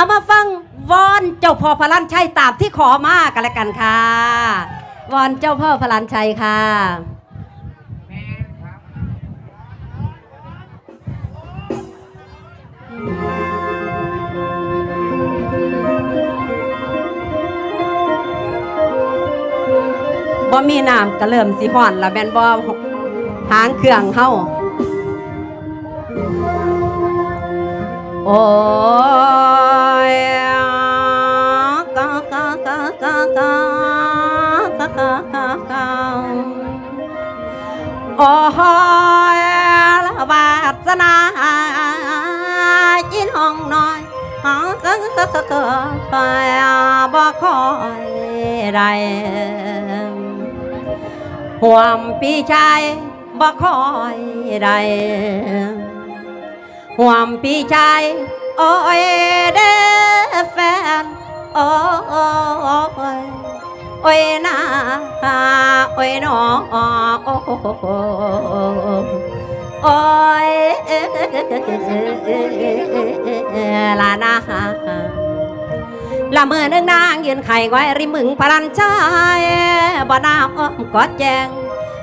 เอามาฟังวอนเจ้าพ่อพลันชัยตามที่ขอมากันแล้วกันค่ะ วอนเจ้าพ่อพลันชัยค่ะ บ่มีน้ำก็เริ่มสิห่อนล้วแม่นบ่หางเครื่องเฮาโอ้ โอ้ยละวาสนายินห้องน้อยหาสะสะสะสะไปบ่คอยได้ห่วมพี่ชายบ่คอยได้ห่วมพี่ชายโอ้ยเด้อแฟนโอ้ยโอ้ยนาโอ้ยน้อง อ้โอ้ยลานาละเมื่อนึงนางยืนไข่ไว้ริมึงพลันชายบ่น้ำอ้อมกอดแจง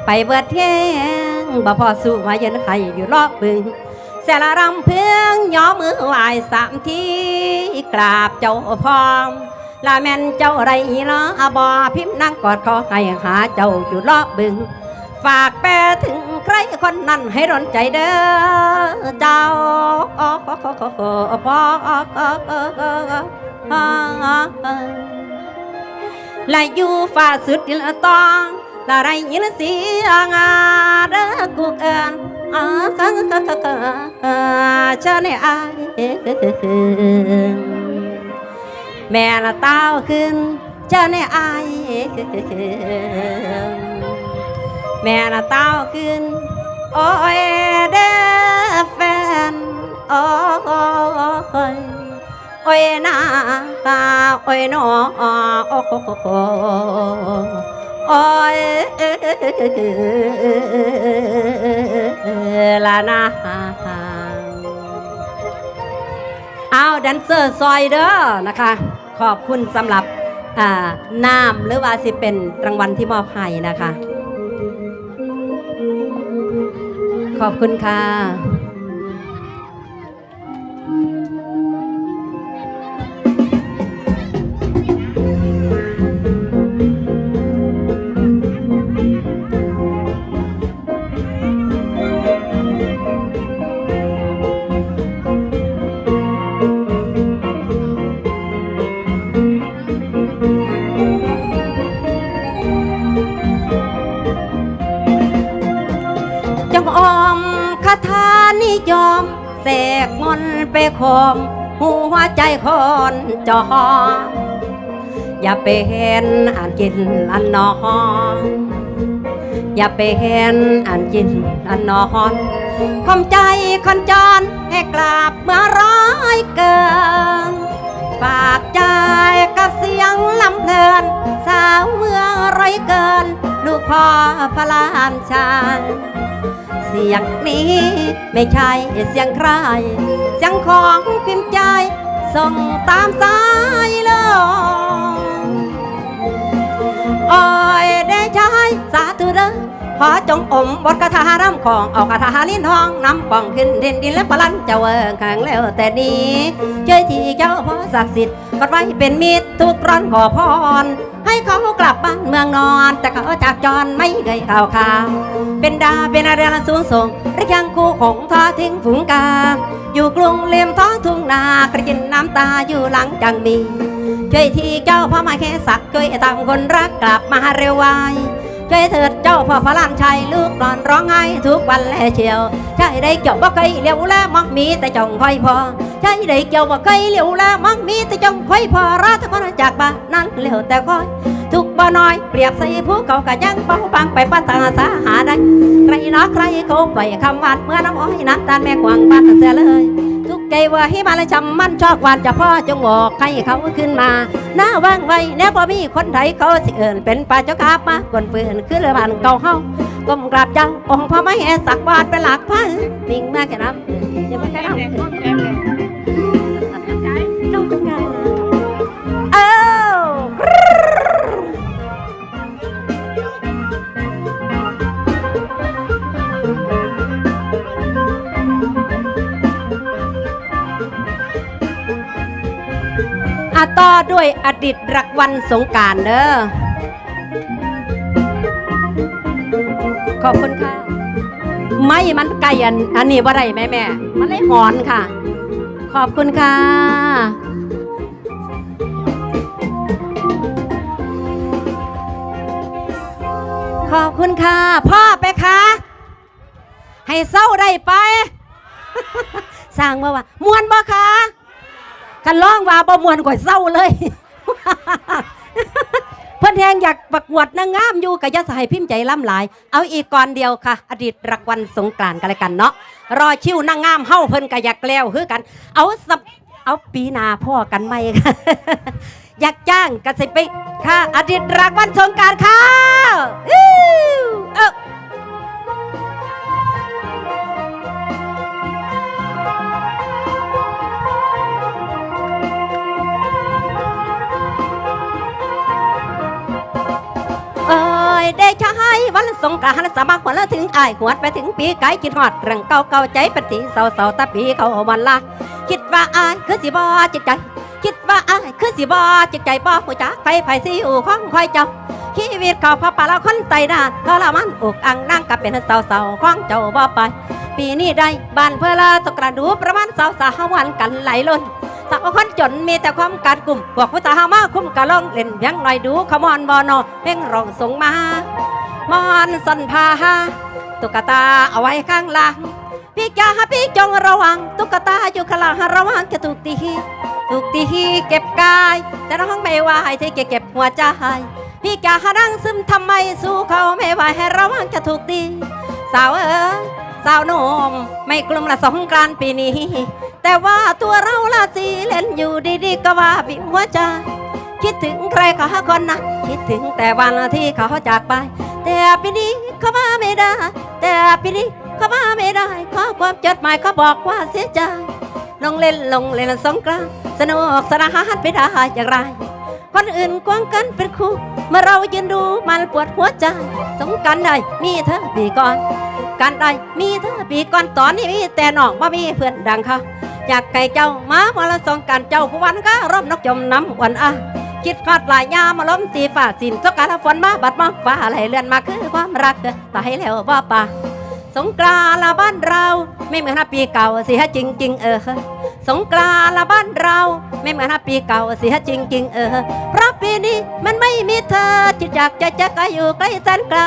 ไปเบิดเที่ยงบ่พอสู้มายืนไข่อยู่รอบบึงแสละรำเพียงย่อมือไหวสามทีกราบเจ้าพร้อมลาแม่นเจ้าไรละบ่พิมพ์นั่งกอดคอให้หาเจ้าอยู่รอบบึง ฝากแปลถึงใครคนนั้นให้ร้อนใจเด้อเจ้าและอยู่ฝ่าสุดดินละตองละไรยินเสียงอาเด้อกูเอินอาคังคังคังเชญไอแม่ละเต้าขึ้นเชญไอ แม่ละเต้าขึ้นโอ้ยเด้อแฟนโอ้ยโอ้ยนาโอ้ยนอโอ้โหโอ้ยลานาเอาแดนเซอร์ซอยเด้อนะคะ ขอบคุณสำหรับอ่าน้ำหรือว่าสิเป็นรางวัลที่มอบให้นะคะ ขอบคุณค่ะ ออมคาถานิยมเสกมนไปคมหัวใจคนจออย่าไปเห็นอ่านกินอันนอนอย่าไปเห็นอ่านกินอันนอนคมใจคนจรให้กลับเมื่อร้อยเกินฝากใจกับเสียงลำเพลิน สาวเมืองไรอยเกิน ลูกพ่อพระลานชาย สียงนี้ ไม่ใช่เสียงใคร เสียงของพิมพ์ใจส่งตามสายลมโอ้ยได้ใช้สาธุเด้อขอจงอมบทคาถารำของเอาคาถาลิ้นทองน้ำป่องขึ้นดินดินและพลันเจ้าเวิงขังแล้วแต่นี้ช่วยที่เจ้าพ่อศักดิ์สิทธิ์กดไว้เป็นมิตรทุกร้อนขอพร ให้เขากลับบ้านเมืองนอน แต่เขาจากจรไม่เคยข่าวข่าวเป็นดาเป็นอะไรสูงส่งหรือยังคู่ของทอทิ้งฝูงกา อยู่กรุงเลียมท้องทุ่งนากระจินน้ำตาอยู่หลังจังมีช่วยที่เจ้าพ่อมาแค่สักช่วยตามคนรักกลับมาเร็วไวช่วยเถิดเจ้าพ่อพระลานชัยลูกนอนร้องไห้ทุกวันแลเชียวใช่ได้เกี่ยวบ่เคยเลี้ยวและมักมีแต่จงคอยพอ ใช่ได้เกี่ยวบ่เคยเลี้ยวแลมักมีแต่จงคอยพอรักทุกคนจากบ้านนั้นเหลียวแต่คอย ทุกบ่น้อยเปรียบใส่ผู้เขากะยังเป้าปังไปปันตาสาหาได้ใครนอใครเขาปคำวานเมื่อน้ำอ้อยน้ำตาแม่กวางบ้านเสียเลยทุกใจว่าให้มาและจำมันชอบวานจะพ่อจงบอกให้เขาขึ้นมา หน้าว่างไว้แน่พอมีคนไทยเขาสิเอินเป็นป่าเจ้าคาบมากวนปืนขึ้นเรือบ้านเก่าเฮาก้มกราบเจ้าองค์พ่อไม่แห่สักบาทเป็นหลักพันนิ่งมากแค่น้ำย่าไปแค่น้ำ อาต่อด้วยอดิตรักวันสงการเด้อขอบคุณค่ะ ไม่มันไก่อันอันนี้ว่าไรแม่แม่ มันเลยหอนค่ะ ขอบคุณค่ะ ขอบคุณค่ะ พ่อไปคะให้เศร้าได้ไป สร้างมาว่ามวนบ่คะ กันร้องว่าบ่มวนก่อยเศร้าเลย เพื่อนแทงอยากประกวดนางงามอยู่กับยะสายพิมพ์ใจล่ำหลาย เอาอีกก่อนเดียวค่ะ อดีตรักวันสงกรานต์กันเลยกันเนาะรอชิวนางงามเฮ้าเพิ่นก็อยากแล้วคือกัน เอาสับเอาปีหนาพ่อกันไหมค่ะ อยากจ้างกันสิไปค่ะ อดีตรักวันสงกรารค่ะอื้อเอ้า วันสงกรานต์สามัครหัวละถึงอายหวดไปถึงปีไก่คิดฮอดเรื่องเก่าเก่าใจเป็นทีเศร้าเศร้าตาปีเขาวันละคิดว่าอายคือสิบ่จิตใจ คิดว่าอายคือสิบ่จิตใจบ่หัวจักไปไผสิอู่ของคอยเจ้าชีวิตเขาพอปลาเราคนไตดานทรมานอกอังนั่งกับเป็นเศร้าเศร้าของเจ้าบ่ไป ปีนี้ได้บ้านเพื่อละตกกระดูประมาณสาวสาววันกันไหลล้นสาวคนจนมีแต่ความการกลุ่มพวกผู้สาวมาคุ้มกะล่องเล่นเพียงหน่อยดูขมอนบอนอเพ่งร้องสงมา มอนสันพาหาตุ๊กตาเอาไว้ข้างหลังพี่กาพี่จงระวัง ตุ๊กตาอยู่ข้างหลังระวังจะถูกตีถูกตีเก็บกาย แต่น้องไม่ไหวที่เก็บหัวใจพี่กานั่งซึมทำไมสู้เขาไม่ไหวให้ระวังจะถูกตีสาวเอ๋สาวนมไม่กลุ่มละสงกรานปีนี้ แต่ว่าตัวเราละสีเล่นอยู่ดีๆก็ว่าบิหัวใจคิดถึงใครเขาคนนะคิดถึงแต่วันที่เขาจากไป แต่ปีนี้เขามาไม่ได้ แต่ปีนี้เขามาไม่ได้ข้อความจดหมายเขาบอกว่าเสียใจลงเล่นลงเล่นสงกรานสนุกสนานไปได้อย่างไรคนอื่นกวางกันเป็นคู่เมื่อเรายืนดูมันปวดหัวใจ สงกรารใดมีเธอปีก่อนการใดมีเธอปีก่อนตอนนี้มีแต่น้องว่ามีเพื่อนดังเขาอยากไก่เจ้ามาวันละสองการเจ้าผู้วันก็ร่มนกจมน้ำวันอะ คิดคอดหลายยามาล้มตีฝ่าสินสกการฝนมาบัดมาฟ้าไหลเลื่อนมาคือความรักตายแล้วบ่าป่าสงกรานละบ้านเราไม่เหมือนปีเก่าสิฮะจริงจริงเออสงกรานละบ้านเราไม่เหมือนปีเก่าสิฮะจริงจริงเออเพราะปีนี้มันไม่มีเธอจิตอยากจะจะก็อยู่ใกล้แสนไกล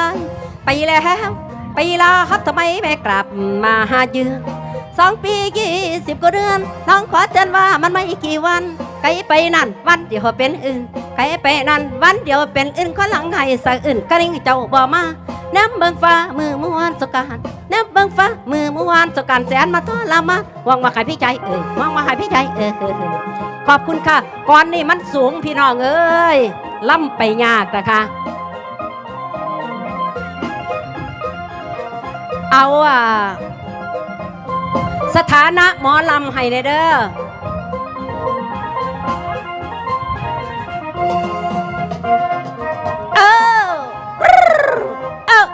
ไปแล้วไปลาฮัททำไมไม่กลับมาหาเยือ สองปียี่สิบกว่าเดือน น้องขอเตือนว่ามันไม่กี่วันไกลไปนั่นวันเดียวเป็นอื่นไกลไปนั่นวันเดียวเป็นอื่นก็หลังให้สะอื่นกระดิ่งเจ้าบ่มาน้ำเบิงฟ้ามือมวนสกการน้ำเบิงฟ้ามือมวนสกการแสนมาทรมานวังว่าใครพี่ใจเออวังว่าใครพี่ใจเออเออขอบคุณค่ะก่อนนี่มันสูงพี่น้องเอ้ยล่ำไปยากนะคะเอาอะ สถานะหมอลำให้เดอเออเออ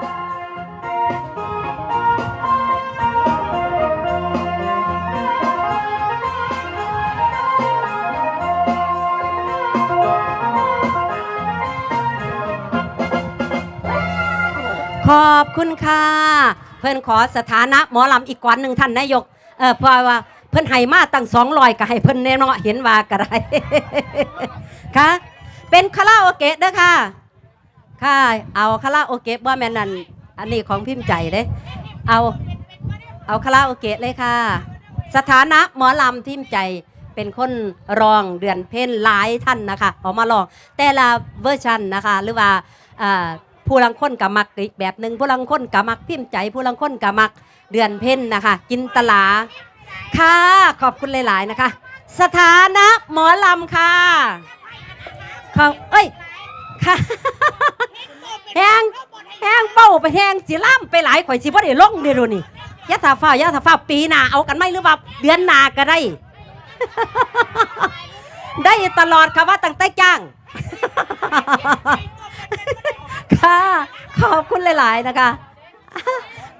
ขอบคุณค่ะ เพิ่อนขอสถานะหมอลำอีกกวันหนึ่งท่านนายก เออเพราะว่าเพิ่นให้มาตั้งสองลอยก็ให้เพิ่นแน่เนาะเห็นว่าก็ได้ค่ะเป็นคาราโอเกะเด้อค่ะค่ะเอาคาราโอเกะว่าแม่นนั่นอันนี้ของพิมพ์ใจเด้เอาเอาคาราโอเกะเลยค่ะ สถานะหมอลำพิมใจเป็นคนรองเดือนเพ่นหลายท่านนะคะออกมาร้อง แต่ละเวอร์ชันนะคะ หรือว่าอ่าผู้ลังคนกับมักอีกแบบหนึ่งผู้ลังคนกับมักพิมพ์ใจผู้ลังคนกับมัก เดือนเพ่นนะคะจินตลา ค่ะ ขอบคุณหลาย ๆ นะคะ สถานะหมอลำค่ะขอบเอ้ย ค่ะแหงแหงเป้าไปแหงสิล่ำไปหลายข่อยสิบ่ได้ลงเด้อดูนี่ยะถาฟ้ายะถาฟ้าปีหน้าเอากันไหมหรือว่าเดือนหน้าก็ได้ ได้ตลอดค่ะว่าตั้งแต่จ้าง ค่ะ ขอบคุณหลาย ๆ นะคะ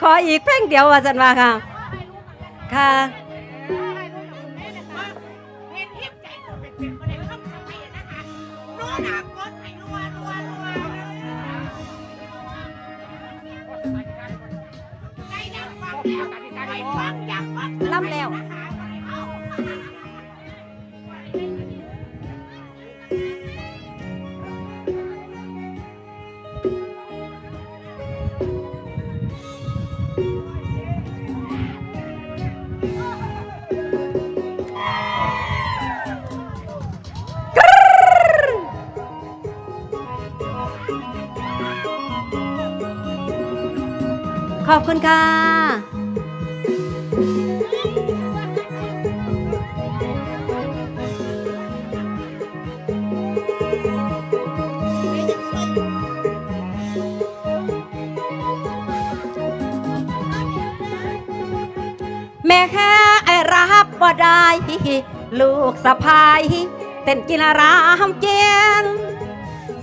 ขออีกเพลงเดียวว่าจันว่าค่ะ ค่ะเห็นเทพใจตัวเป็นๆมาในคำสมัยนะคะโน่นาก ขอบคุณค่ะ แม่แค่ไอรับบ่ได้ ลูกสะพายเต้นกินรามเจียน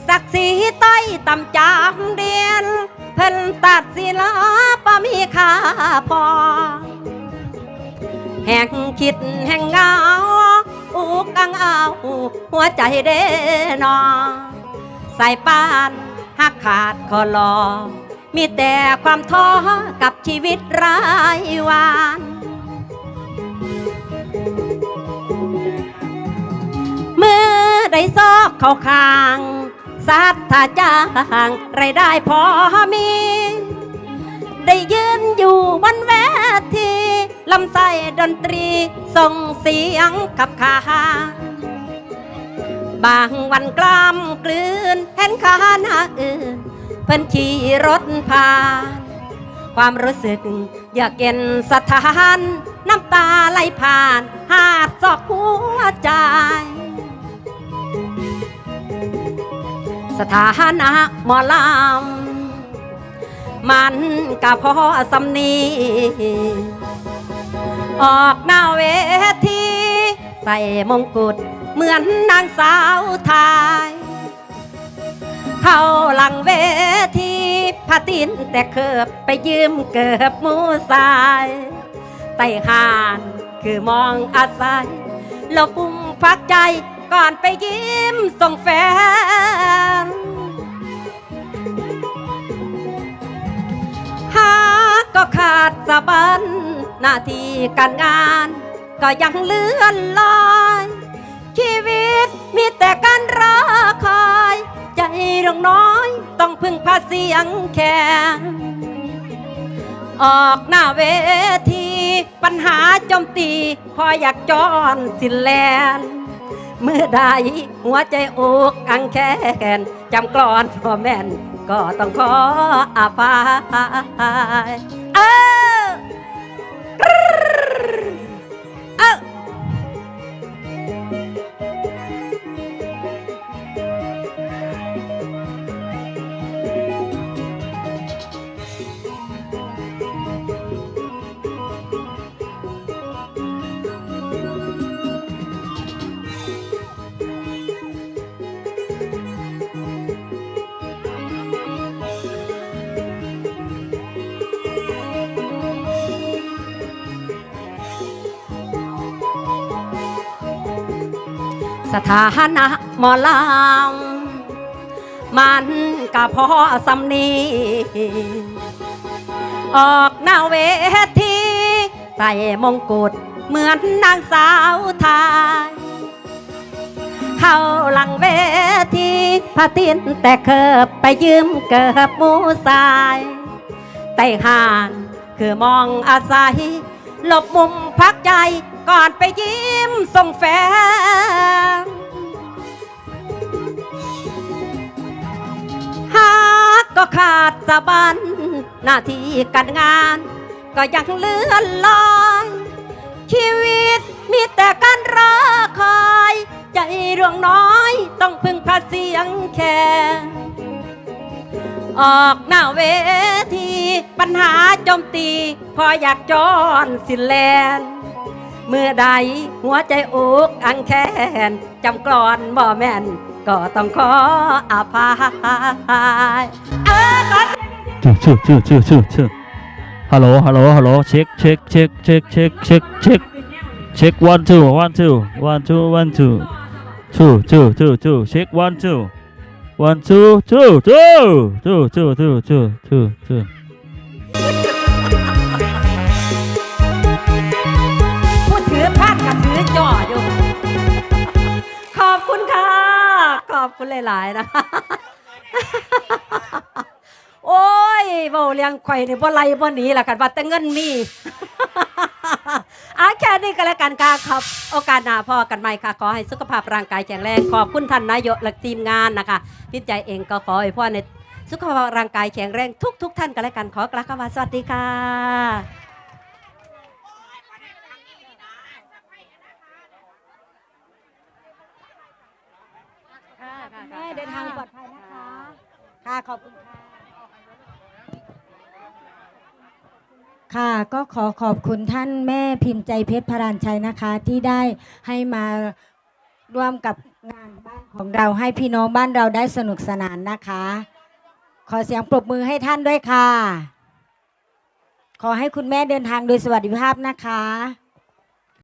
ศักดิ์ศรีใต้ต่ำจามเดียน เพิ่นตัดศิลาปมีค่าพอ แห่งคิดแห่งเงาอุกังเอาหัวใจเด้นอใสายปานหักขาดคอลอ มีแต่ความท้อกับชีวิตรายวันเมื่อได้ซอกเข้าคาง สัตถาจ้างไรายได้พอมี ได้ยืนอยู่บนเวทีลำไส้ดนตรีส่งเสียงกับขาบางวันกล้ามกลืนเห็นขาหน้าอื่นเพิ่นขี่รถผ่าน ความรู้สึกอยากเย็นสถาน น้ำตาไหลผ่าน หาดซอกหัวใจ สถานะหมอลำมันกะพอสำนีออกหน้าเวทีใส่มงกุฎเหมือนนางสาวไทย เข้าหลังเวทีพาตินแต่เคิบไปยืมเกิบมูสายไต่หานคือมองอาศัยแลบปุ่มพักใจ ก่อนไปยิ้มส่งแฟน หาก็ขาดสะบันหน้าที่การงาน ก็ยังเลื่อนลอย ชีวิตมีแต่การรอคอย ใจดวงน้อยต้องพึ่งพาเสียงแค่ออกหน้าเวที ปัญหาจมตี พออยากจอนสินแลน มื่อใดหัวใจอกอังแคนจำกรอนพ่อแม่นก็ต้องขออภัย สถานะหมอลำมันก็พอสำนีออกหน้าเวทีใส่มงกุฎเหมือนนางสาวไทย เข้าหลังเวทีพาตินแต่เคิบไปยืมเกิบมูสายไต่ห่านคือมองอาศัยหลบมุมพักใจ ก่อนไปยิ้มส่งแฟนหากก็ขาดสะบันหน้าที่การงาน ก็ยังเลื่อนลอย ชีวิตมีแต่การรอคอย ใจดวงน้อยต้องพึ่งพาเสียงแค่ออกหน้าเวที ปัญหาโจมตี พออยากจอนสิแลน เมื่อใดหัวใจอกอังแคนจำกรอนบ่แม่น ก็ต้องขออภัยเออขอชื่อชื่อชื่อชื่อชื่อชื่อฮัลโหลฮัลโหลฮัลโหลเช็คเช็คเช็คเช็คเช็คเช็คเช็คเช็ค one two one two one two one two two two two two check one two one two two two two two two two two two อบคุณหลายๆนะ โอ้ยเบาเลี้ยงไข่ในบ่ไรบ่หนีล่ะกันว่าแต่เงินมีอาแค่นี้ก็แล้วกันค่ะครับ โอกาสหน้าพ่อกันใหม่ค่ะ ขอให้สุขภาพร่างกายแข็งแรง ขอบคุณท่านนายกและทีมงานนะคะพี่ใจเองก็ขอให้พ่อในสุขภาพร่างกายแข็งแรงทุกทุกๆท่านก็แล้วกันขอกล่าวคำว่าสวัสดีค่ะ แม่เดินทางปลอดภัยนะคะ ค่ะ ขอบคุณค่ะ ค่ะ ก็ขอขอบคุณท่านแม่พิมพ์ใจเพชรพรานชัยนะคะ ที่ได้ให้มาร่วมกับงานบ้านของเราให้พี่น้องบ้านเราได้สนุกสนานนะคะ ขอเสียงปรบมือให้ท่านด้วยค่ะ ขอให้คุณแม่เดินทางโดยสวัสดิภาพนะคะ